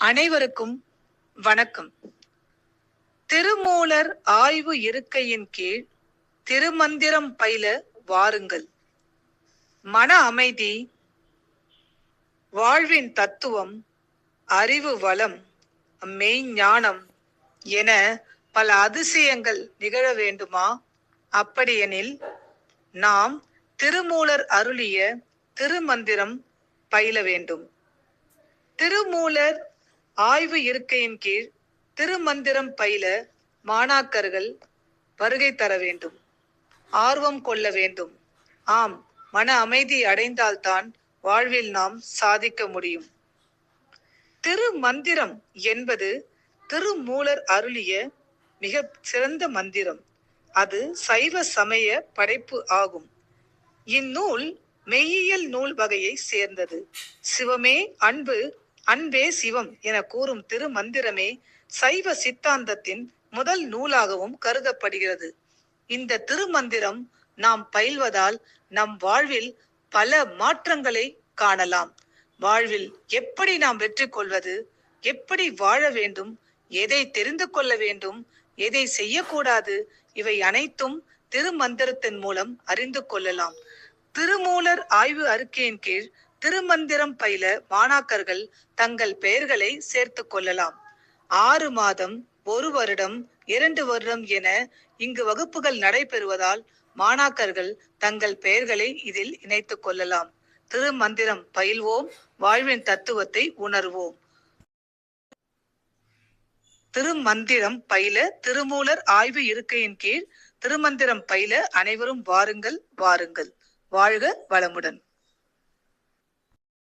அனைவருக்கும் வணக்கம். திருமூலர் ஆய்வு இருக்கையின் கீழ் திருமந்திரம் பயில வாருங்கள். மன அமைதி வாழ்வின் தத்துவம் அறிவு வளம் மெய்ஞானம் என பல அதிசயங்கள் நிகழ வேண்டுமா? அப்படியெனில் நாம் திருமூலர் அருளிய திருமந்திரம் பயில வேண்டும். திருமூலர் ஆய்வு இருக்கையின் கீழ் திருமந்திரம் பயில மாணாக்கர்கள் வருகை தர வேண்டும். ஆர்வம் கொள்ள வேண்டும். ஆம் மன அமைதி அடைந்தால்தான் வாழ்வில் நாம் சாதிக்க முடியும். திருமந்திரம் என்பது திருமூலர் அருளிய மிக சிறந்த மந்திரம். அது சைவ சமய படைப்பு ஆகும். இந்நூல் மெய்யியல் நூல் வகையை சேர்ந்தது. சிவமே அன்பு அன்பே சிவம் என கூறும் திருமந்திரமே சைவ சித்தாந்தத்தின் முதல் நூலாகவும் கருதப்படுகிறது. இந்த திருமந்திரம் நாம் பயில்வதால் நம் வாழ்வில் பல மாற்றங்களை காணலாம். வாழ்வில் எப்படி நாம் வெற்றி கொள்வது எப்படி வாழ வேண்டும் எதை தெரிந்து கொள்ள வேண்டும் எதை செய்யக்கூடாது இவை அனைத்தும் திருமந்திரத்தின் மூலம் அறிந்து கொள்ளலாம். திருமூலர் ஆய்வு அறிக்கையின் கீழ் திருமந்திரம் பயில மாணாக்கர்கள் தங்கள் பெயர்களை சேர்த்து கொள்ளலாம். ஆறு மாதம் ஒரு வருடம் இரண்டு வருடம் என இங்கு வகுப்புகள் நடைபெறுவதால் மாணாக்கர்கள் தங்கள் பெயர்களை இதில் இணைத்துக் கொள்ளலாம். திருமந்திரம் பயில்வோம் வாழ்வின் தத்துவத்தை உணர்வோம். திருமந்திரம் பயில திருமூலர் ஆய்வு இருக்கையின் கீழ் திருமந்திரம் பயில அனைவரும் வாருங்கள் வாருங்கள். வாழ்க வளமுடன்.